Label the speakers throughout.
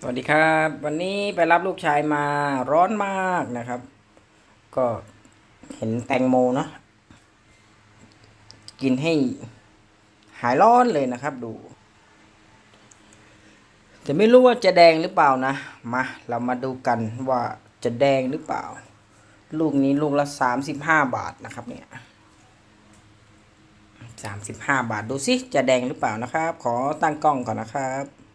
Speaker 1: สวัสดีครับ วันนี้ไปรับลูกชายมาร้อนมากนะครับ ก็เห็นแตงโมเนาะกินให้หายร้อนเลยนะครับ ดูแต่ไม่รู้ว่าจะแดงหรือเปล่านะมาเรามาดูกันว่าจะแดงหรือเปล่า ลูกนี้ลูกละสามสิบห้าบาทนะครับ เนี่ยสามสิบห้าบาทดูสิจะแดงหรือเปล่านะครับ ขอตั้งกล้องก่อนนะครับ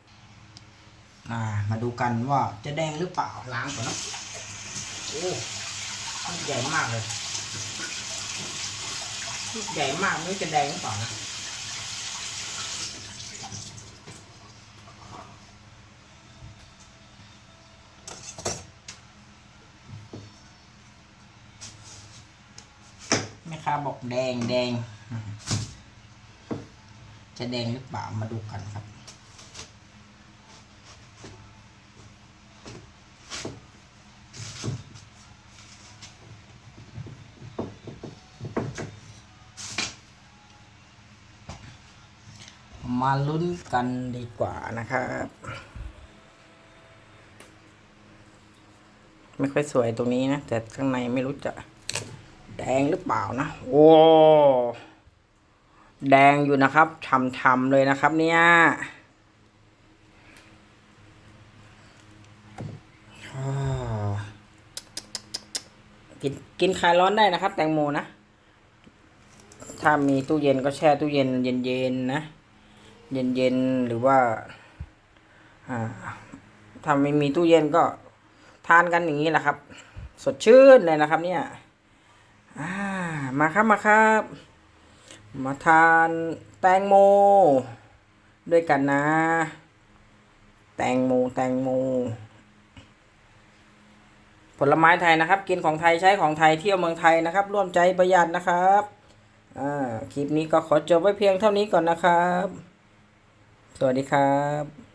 Speaker 1: อ่า มาดูกันว่าจะแดงหรือเปล่าล้างก่อนนะโอ้ลูกใหญ่มากเลยลูกใหญ่มากไม่รู้จะแดงหรือเปล่านะแม่ค้าบอกแดงแดงจะแดงหรือเปล่ามาดูกันครับ มาลุ้นกันดีกว่านะครับ ไม่ค่อยสวยตรงนี้นะ แต่ข้างในไม่รู้จะแดงหรือเปล่านะ โอ้แดงอยู่นะครับฉ่ำๆเลยนะครับ เนี่ยกินกินคลายร้อนได้นะครับ แตงโมนะ ถ้ามีตู้เย็นก็แช่ตู้เย็นเย็นๆนะ เย็นๆหรือว่าถ้าไม่มีตู้เย็นก็ทานกันอย่างนี้แหละครับ สดชื่นเลยนะครับ เนี่ยามาครับมาครับ มาทานแตงโม ด้วยกันนะ แตงโมแตงโม ผลไม้ไทยนะครับ กินของไทยใช้ของไทยเที่ยวเมืองไทยนะครับ ร่วมใจประหยัดนะครับคลิปนี้ก็ขอจบไว้เพียงเท่านี้ก่อนนะครับ สวัสดีครับ